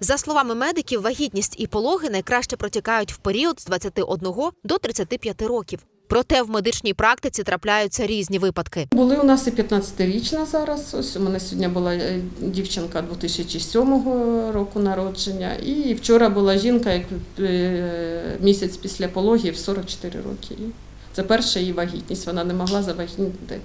За словами медиків, вагітність і пологи найкраще протікають в період з 21 до 35 років. Проте в медичній практиці трапляються різні випадки. Були у нас і 15-річна зараз. Ось у мене сьогодні була е, дівчинка 2007 року народження. І вчора була жінка, як е, місяць після пологів 44 роки. Це перша її вагітність. Вона не могла завагітніти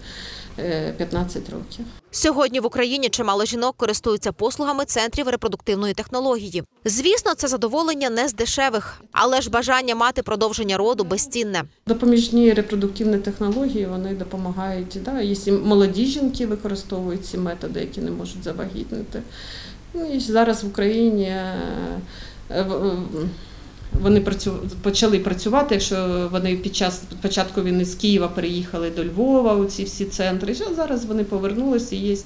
е, 15 років. Сьогодні в Україні чимало жінок користуються послугами центрів репродуктивної технології. Звісно, це задоволення не з дешевих, але ж бажання мати продовження роду безцінне. Допоміжні репродуктивні технології вони допомагають. Да? І молоді жінки використовують ці методи, які не можуть завагітнити. Ну, і зараз в Україні е, е, вони працю... почали працювати, якщо вони під час початку війни з Києва переїхали до Львова, у ці всі центри. Що зараз вони повернулися, і є в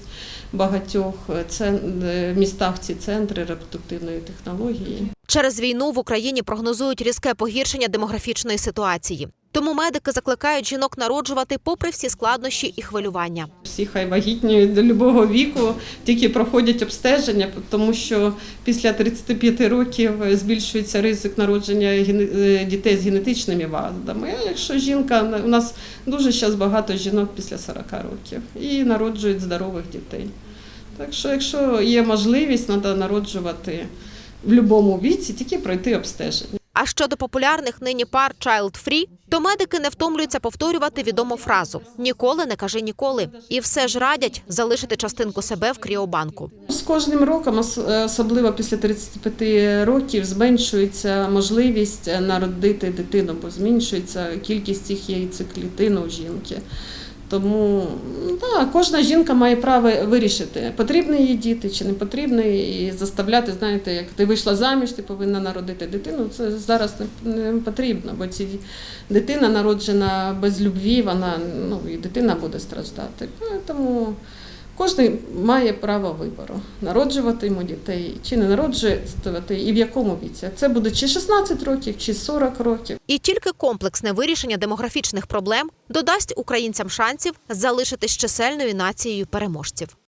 багатьох цен... е, містах ці центри репродуктивної технології. Через війну в Україні прогнозують різке погіршення демографічної ситуації. Тому медики закликають жінок народжувати попри всі складнощі і хвилювання. Всі хай вагітніють до любого віку, тільки проходять обстеження, тому що після 35 років збільшується ризик народження е, дітей з генетичними вадами. Якщо жінка, у нас дуже зараз багато жінок після 40 років і народжують здорових дітей. Так що, якщо є можливість, треба народжувати в будь-якому віці, тільки пройти обстеження. А щодо популярних нині пар Child Free, то медики не втомлюються повторювати відому фразу Ніколи не кажи ніколи. І все ж радять залишити частинку себе в кріобанку. З кожним роком, ос- особливо після 35 років, зменшується можливість народити дитину, бо зменшується кількість цих яйцеклітин у жінки. Тому да, кожна жінка має право вирішити, потрібні їй діти чи не потрібні, і заставляти, знаєте, як ти вийшла заміж, ти повинна народити дитину. Це зараз не потрібно, бо ці дитина народжена без любві, вона ну і дитина буде страждати. Тому Кожен має право вибору народжувати йому дітей чи не народжувати, і в якому віці. Це буде чи 16 років, чи 40 років. І тільки комплексне вирішення демографічних проблем додасть українцям шансів залишитись чисельною нацією переможців.